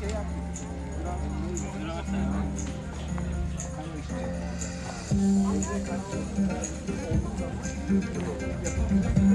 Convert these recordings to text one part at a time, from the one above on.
şey yapmıyor. Gracias.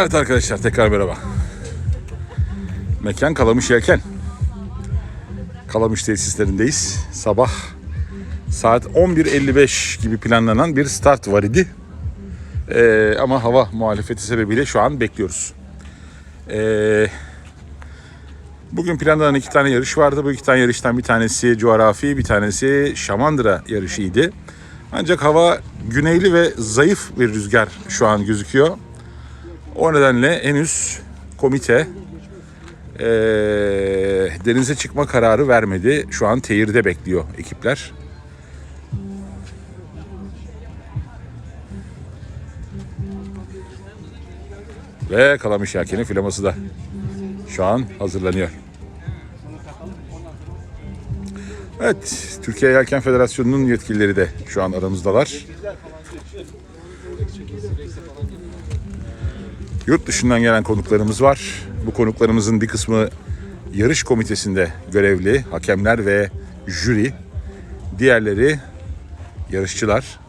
Evet arkadaşlar tekrar merhaba. Mekan Kalamış Yelken. Kalamış tesislerindeyiz. Sabah saat 11.55 gibi planlanan bir start var idi. Ee, ama hava muhalefeti sebebiyle şu an bekliyoruz. Ee, bugün planlanan iki tane yarış vardı. Bu iki tane yarıştan bir tanesi coğrafi, bir tanesi Şamandıra yarışıydı. Ancak hava güneyli ve zayıf bir rüzgar şu an gözüküyor. O nedenle henüz komite eee, denize çıkma kararı vermedi. Şu an teyirde bekliyor ekipler. Ve Kalamış Yelken'in filaması da şu an hazırlanıyor. Evet, Türkiye Yelken Federasyonu'nun yetkilileri de şu an aramızdalar. Yurt dışından gelen konuklarımız var. Bu konuklarımızın bir kısmı yarış komitesinde görevli hakemler ve jüri. Diğerleri yarışçılar.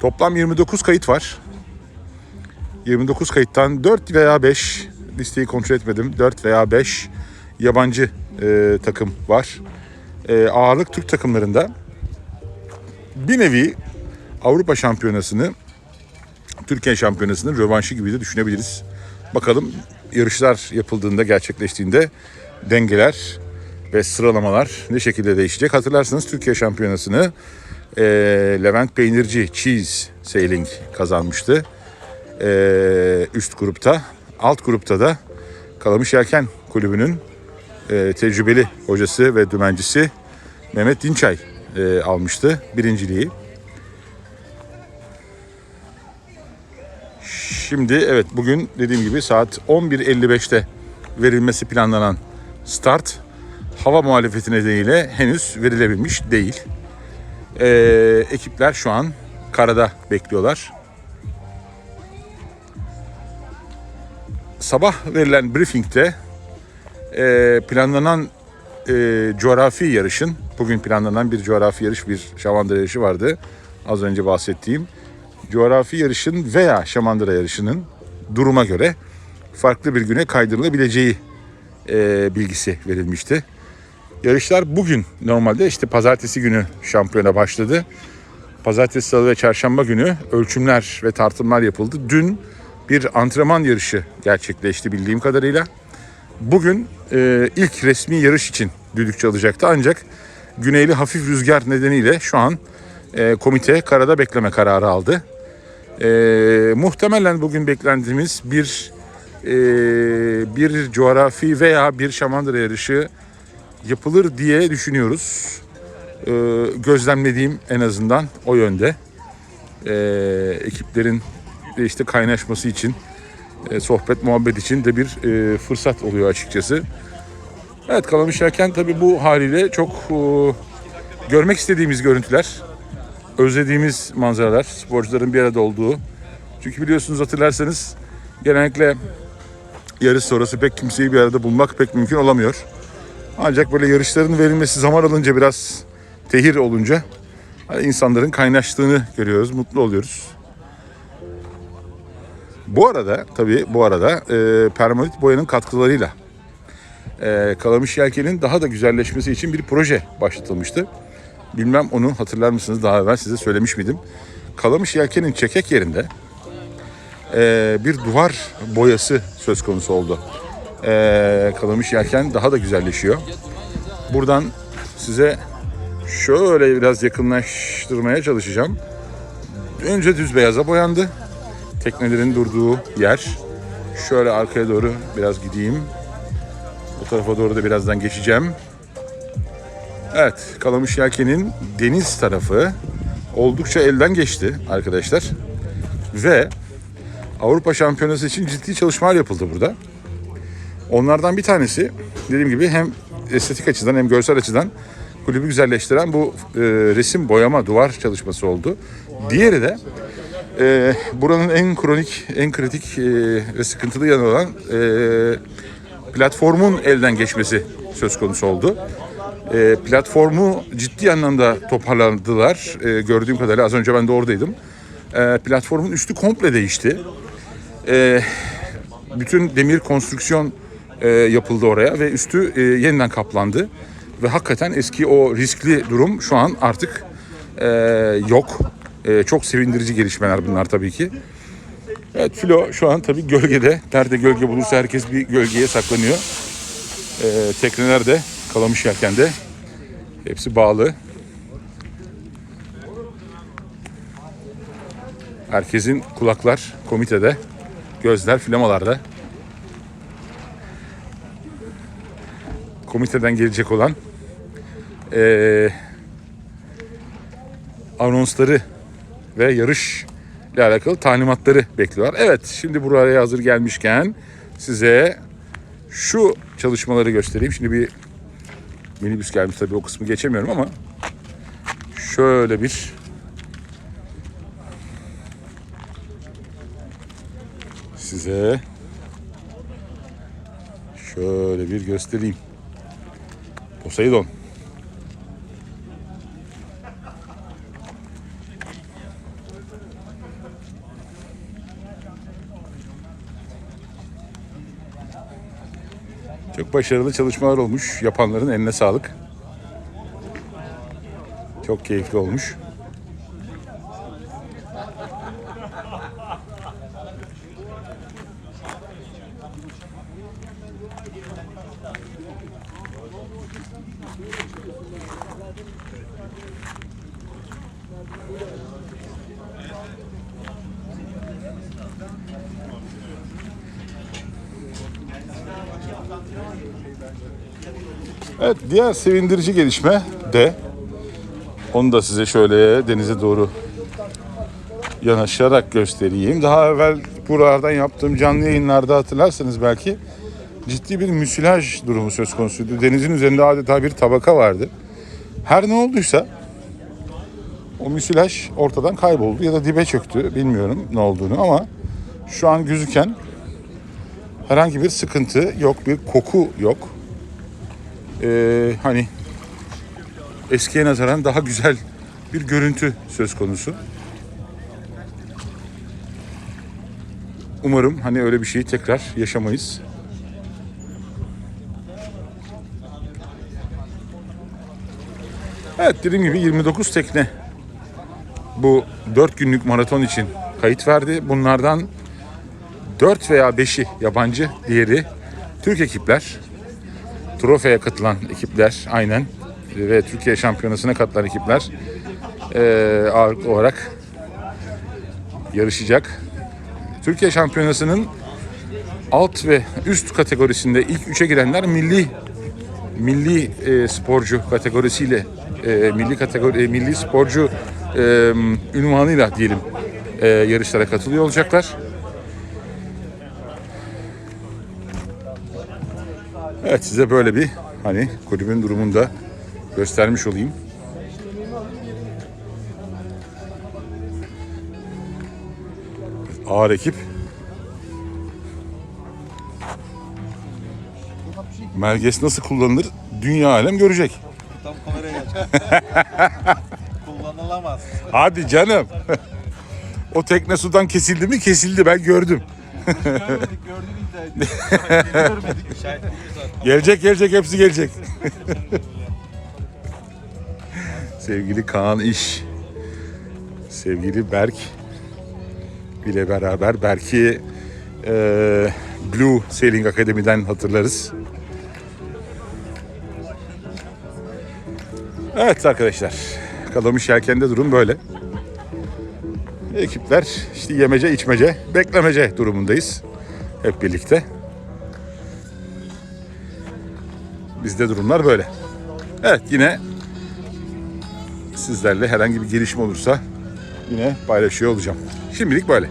Toplam 29 kayıt var. 29 kayıttan 4 veya 5 listeyi kontrol etmedim. 4 veya 5 yabancı e, takım var. E, ağırlık Türk takımlarında bir nevi Avrupa Şampiyonası'nı Türkiye Şampiyonası'nın rövanşı gibi de düşünebiliriz. Bakalım yarışlar yapıldığında, gerçekleştiğinde dengeler ve sıralamalar ne şekilde değişecek? Hatırlarsanız Türkiye Şampiyonası'nı e, Levent Peynirci Cheese Sailing kazanmıştı. E, üst grupta. Alt grupta da Kalamış Yelken Kulübü'nün e, tecrübeli hocası ve dümencisi Mehmet Dinçay e, almıştı birinciliği. Şimdi evet bugün dediğim gibi saat 11.55'te verilmesi planlanan start hava muhalefeti nedeniyle henüz verilebilmiş değil. Ee, ekipler şu an karada bekliyorlar. Sabah verilen briefingde e, planlanan e, coğrafi yarışın, bugün planlanan bir coğrafi yarış, bir şamandıra yarışı vardı. Az önce bahsettiğim coğrafi yarışın veya şamandıra yarışının duruma göre farklı bir güne kaydırılabileceği e, bilgisi verilmişti. Yarışlar bugün normalde işte pazartesi günü şampiyona başladı. Pazartesi, salı ve çarşamba günü ölçümler ve tartımlar yapıldı. Dün bir antrenman yarışı gerçekleşti bildiğim kadarıyla. Bugün e, ilk resmi yarış için düdük çalacaktı ancak güneyli hafif rüzgar nedeniyle şu an e, komite karada bekleme kararı aldı. E, muhtemelen bugün beklentimiz bir e, bir coğrafi veya bir şamandıra yarışı yapılır diye düşünüyoruz. E, gözlemlediğim en azından o yönde. E, ekiplerin işte kaynaşması için, e, sohbet muhabbet için de bir e, fırsat oluyor açıkçası. Evet Kalamış Yelken tabii bu haliyle çok e, görmek istediğimiz görüntüler özlediğimiz manzaralar, sporcuların bir arada olduğu. Çünkü biliyorsunuz hatırlarsanız genellikle yarış sonrası pek kimseyi bir arada bulmak pek mümkün olamıyor. Ancak böyle yarışların verilmesi zaman alınca biraz tehir olunca insanların kaynaştığını görüyoruz, mutlu oluyoruz. Bu arada tabii bu arada e, permanent boyanın katkılarıyla e, Kalamış Yelken'in daha da güzelleşmesi için bir proje başlatılmıştı. Bilmem onu hatırlar mısınız daha evvel size söylemiş miydim? Kalamış Yelken'in çekek yerinde e, bir duvar boyası söz konusu oldu. E, Kalamış Yelken daha da güzelleşiyor. Buradan size şöyle biraz yakınlaştırmaya çalışacağım. Önce düz beyaza boyandı. Teknelerin durduğu yer. Şöyle arkaya doğru biraz gideyim. Bu tarafa doğru da birazdan geçeceğim. Evet, Kalamış Yelken'in deniz tarafı oldukça elden geçti arkadaşlar. Ve Avrupa Şampiyonası için ciddi çalışmalar yapıldı burada. Onlardan bir tanesi dediğim gibi hem estetik açıdan hem görsel açıdan kulübü güzelleştiren bu e, resim boyama duvar çalışması oldu. Diğeri de e, buranın en kronik, en kritik e, ve sıkıntılı yanı olan e, platformun elden geçmesi söz konusu oldu. E, platformu ciddi anlamda toparladılar. E, gördüğüm kadarıyla az önce ben de oradaydım. E, platformun üstü komple değişti. E, bütün demir konstrüksiyon e, yapıldı oraya ve üstü e, yeniden kaplandı. Ve hakikaten eski o riskli durum şu an artık e, yok. E, çok sevindirici gelişmeler bunlar tabii ki. Evet filo şu an tabii gölgede. Nerede gölge bulursa herkes bir gölgeye saklanıyor. E, tekneler de kalamış yelkende. Hepsi bağlı. Herkesin kulaklar komitede, gözler flamalarda. Komiteden gelecek olan eee anonsları ve yarış ile alakalı talimatları bekliyorlar. Evet şimdi buraya hazır gelmişken size şu çalışmaları göstereyim. Şimdi bir minibüs gelmiş tabii o kısmı geçemiyorum ama şöyle bir size şöyle bir göstereyim. Poseidon. Başarılı çalışmalar olmuş. Yapanların eline sağlık. Çok keyifli olmuş. Evet diğer sevindirici gelişme de onu da size şöyle denize doğru yanaşarak göstereyim. Daha evvel buralardan yaptığım canlı yayınlarda hatırlarsanız belki ciddi bir müsilaj durumu söz konusuydu. Denizin üzerinde adeta bir tabaka vardı. Her ne olduysa o müsilaj ortadan kayboldu ya da dibe çöktü. Bilmiyorum ne olduğunu ama şu an gözüken herhangi bir sıkıntı yok, bir koku yok. Ee, hani eskiye nazaran daha güzel bir görüntü söz konusu. Umarım hani öyle bir şeyi tekrar yaşamayız. Evet dediğim gibi 29 tekne bu 4 günlük maraton için kayıt verdi. Bunlardan 4 veya 5'i yabancı, diğeri Türk ekipler. Trofe'ye katılan ekipler aynen ve Türkiye Şampiyonası'na katılan ekipler eee ağırlıklı olarak yarışacak. Türkiye Şampiyonası'nın alt ve üst kategorisinde ilk üçe girenler milli milli e, sporcu kategorisiyle e, milli kategori e, milli sporcu e, ünvanıyla diyelim e, yarışlara katılıyor olacaklar. Evet size böyle bir hani kulübün durumunu da göstermiş olayım. Ağır ekip. Merges nasıl kullanılır dünya alem görecek. Tam kameraya. Kullanılamaz. Hadi canım. o tekne sudan kesildi mi? Kesildi ben gördüm. Görmedik. Şahit Gelecek gelecek hepsi gelecek. Sevgili Kaan İş. Sevgili Berk ile beraber Berk'i eee, Blue Sailing Akademi'den hatırlarız. Evet arkadaşlar. Kalamış Yelken'de durum böyle. Ekipler işte yemece içmece beklemece durumundayız. Hep birlikte. Bizde durumlar böyle. Evet yine sizlerle herhangi bir gelişme olursa yine paylaşıyor olacağım. Şimdilik böyle.